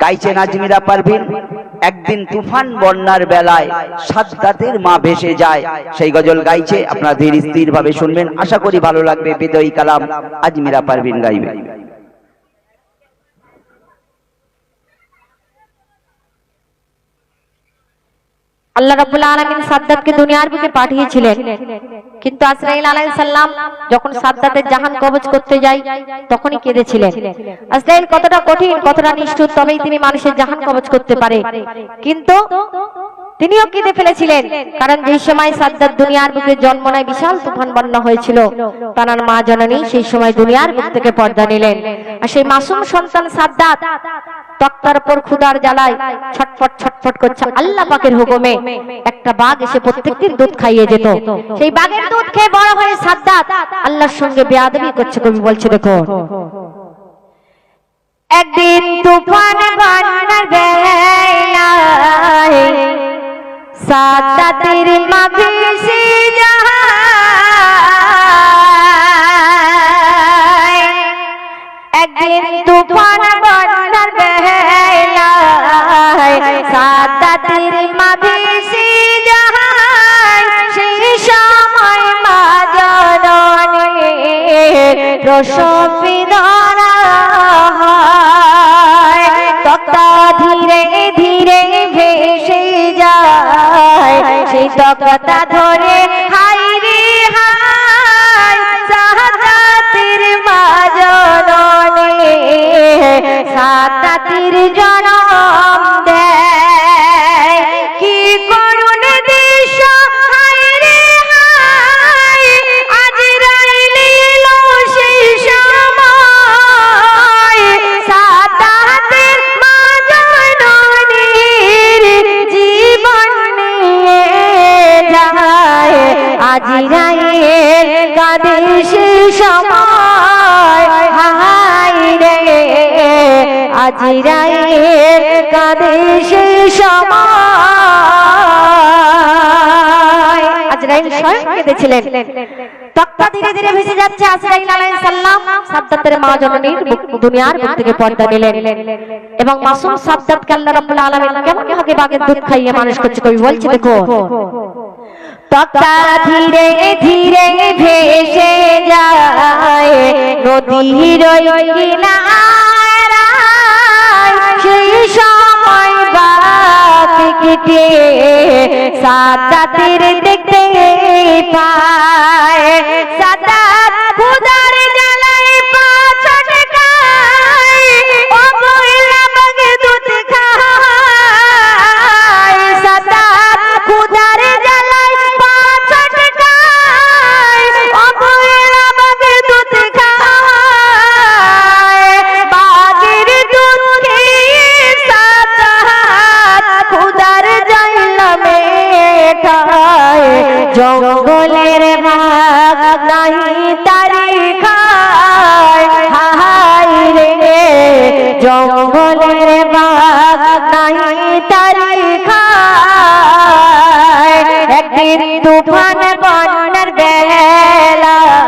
গাইছেন আজমিরা পারভিন। একদিন তুফান বন্যার বেলায় সাদ্দাতের মা ভেসে যায়। সেই গজল গাইছে, আপনারা ধীর স্থির ভাবে শুনবেন। আশা করি ভালো লাগবে বিদয়ী কালাম। আজমিরা পারভিন গাইবে। আল্লাহ রাব্বুল আলমিন সাদ্দাতকে দুনিয়ার বুকে পাঠিয়েছিলেন। কিন্তু আসরাইল আলাই সাল্লাম যখন সাদ্দাতের জাহান কবজ করতে যাই তখনই কেঁদেছিলেন। আসরাইল কতটা কঠিন, কতটা নিষ্ঠুর, তবেই তিনি মানুষের জাহান কবজ করতে পারে। কিন্তু তিনিও কেঁদে ফেলেছিলেন, কারণ যেই সময় সাদ্দাত দুনিয়ার বুকে জন্ম নেয়, বিশাল তুফান বন্যা হয়েছিল। তার মা জননী সেই সময় দুনিয়ার বুক থেকে পর্দা নিলেন। আর সেই মাসুম সন্তান সাদ্দাত তক্তার ক্ষুদার জ্বালায় ছটফট ছটফট করছে আল্লাহ পাকের হুকুমে। একটা বাঘ এসে প্রত্যেকদিন দুধ খাইয়ে যেত। সেই বাঘের দুধ খেয়ে বড় হয়ে সাদ্দাত আল্লাহর সঙ্গে বেয়াদবি করছে কবি বলছে দেখো একদিন তুফান সাদ্দাতের মা ভেসে যায়। একদিন তুফান বন্যার বেলায় সাদ্দাতের মা ভেসে যায়। সেই সময় মা জননী প্রসবিদার তক্তা ধরে আজ রাইয়ের কাঁদে সময়। হাই রে, আজ রাইয়ের সময়। আজরাইল স্বয়ং কেঁদেছিলেন। তক্তা ধীরে ধীরে যাচ্ছে মা দুনিয়ার এবং মাসুম কেমন খাইয়ে মানুষ করছে কবি বলছে দেখো তক্তা ধীরে ধীরে ভেসে যায়। নদীর সেই সময় বাক কেটে সাদাতের দেখতে পায়। জঙ্গলের ভাগ নাই তারি খায়। হাই রে জঙ্গলের ভাগ নাই তারি খায়। একদিন তুফান বন্যার বেলায়